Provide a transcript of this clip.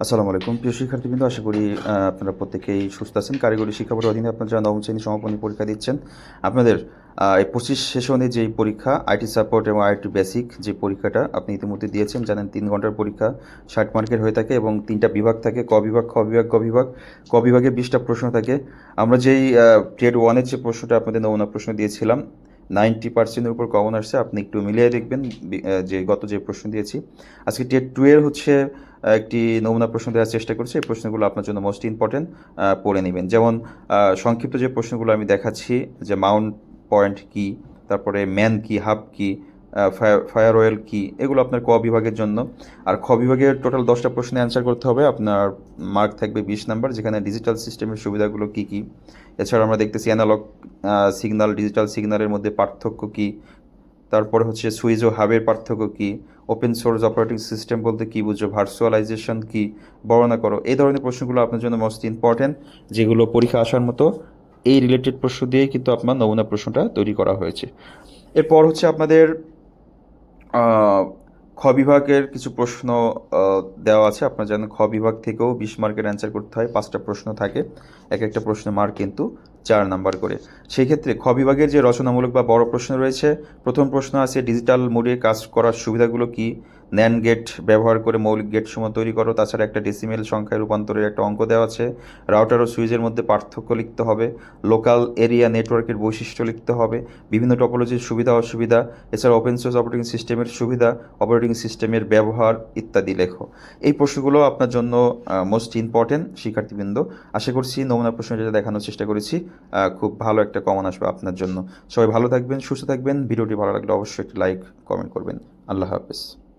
আসসালামু আলাইকুম। প্রিয় শিক্ষার্থীবৃন্দ, আশা করি আপনারা প্রত্যেকেই সুস্থ আছেন। কারিগরি শিক্ষা বোর্ডের অধীনে আপনারা যারা নবম শ্রেণি সমাপনী পরীক্ষা দিচ্ছেন, আপনাদের এই পঁচিশ সেশনে যেই পরীক্ষা, আইটি সাপোর্ট এবং আইটি বেসিক যে পরীক্ষাটা আপনি ইতিমধ্যে দিয়েছেন, জানেন তিন ঘণ্টার পরীক্ষা, ষাট মার্কের হয়ে থাকে এবং তিনটা বিভাগ থাকে, ক বিভাগ, খ বিভাগ, গ বিভাগ, ক বিভাগে বিশটা প্রশ্ন থাকে। আমরা যেই ট্রেড ওয়ানের যে প্রশ্নটা আপনাদের নমুনা প্রশ্ন দিয়েছিলাম, নাইনটি পার্সেন্টের উপর কমন আসছে, আপনি একটু মিলিয়ে দেখবেন যে গত যে প্রশ্ন দিয়েছি। আজকে টেট টু এর হচ্ছে একটি নমুনা প্রশ্ন দেওয়ার চেষ্টা করছি। এই প্রশ্নগুলো আপনার জন্য মোস্ট ইম্পর্টেন্ট পড়ে নেবেন। যেমন সংক্ষিপ্ত যে প্রশ্নগুলো আমি দেখাচ্ছি, যে মাউন্ট পয়েন্ট কি, তারপরে ম্যান কি, হাব কি ফায়ার অয়েল কি, এগুলো আপনার ক বিভাগের জন্য। আর খ বিভাগের টোটাল দশটা প্রশ্নে অ্যান্সার করতে হবে। আপনার মার্ক থাকবে বিশ নাম্বার যেখানে ডিজিটাল সিস্টেমের সুবিধাগুলো কি কি। এছাড়া আমরা দেখতেছি অ্যানালগ সিগনাল ডিজিটাল সিগনালের মধ্যে পার্থক্য কি তারপরে হচ্ছে সুইজ ও হাবের পার্থক্য কি? ওপেন সোর্স অপারেটিং সিস্টেম বলতে কী বুঝছ? ভার্চুয়ালাইজেশন কি? বর্ণনা করো। এই ধরনের প্রশ্নগুলো আপনার জন্য মোস্ট ইম্পর্টেন্ট যেগুলো পরীক্ষা আসার মতো এই রিলেটেড প্রশ্ন দিয়ে কিন্তু আপনার নমুনা প্রশ্নটা তৈরি করা হয়েছে। এরপর হচ্ছে আপনাদের খ বিভাগের কিছু প্রশ্ন দেওয়া আছে। আপনার জানেন খ বিভাগ থেকেও বিশ মার্কের অ্যান্সার করতে হয়, পাঁচটা প্রশ্ন থাকে। এক একটা প্রশ্ন মার্ক কিন্তু চার নাম্বার করে। সেই ক্ষেত্রে খ বিভাগের যে রচনামূলক বা বড় প্রশ্ন রয়েছে, প্রথম প্রশ্ন আছে ডিজিটাল মোডে কাজ করার সুবিধাগুলো কি? ন্যান গেট ব্যবহার করে মৌলিক গেট সময় তৈরি করো। তাছাড়া একটা ডেসিমেল সংখ্যায় রূপান্তরের একটা অঙ্ক দেওয়া আছে। রাউটার ও সুইচের মধ্যে পার্থক্য লিখতে হবে। লোকাল এরিয়া নেটওয়ার্কের বৈশিষ্ট্য লিখতে হবে। বিভিন্ন টপোলজির সুবিধা, অসুবিধা, এছাড়া ওপেন সোর্স অপারেটিং সিস্টেমের সুবিধা অপারেটিং সিস্টেমের ব্যবহার ইত্যাদি লেখো। এই প্রশ্নগুলো আপনার জন্য মোস্ট ইম্পর্টেন্ট শিক্ষার্থীবৃন্দ। আশা করছি নমুনা প্রশ্ন যেটা দেখানোর চেষ্টা করেছি খুব ভালো একটা কমন আসবে আপনার জন্য। সবাই ভালো থাকবেন, সুস্থ থাকবেন। ভিডিওটি ভালো লাগলে অবশ্যই একটি লাইক কমেন্ট করবেন। আল্লাহ হাফেজ।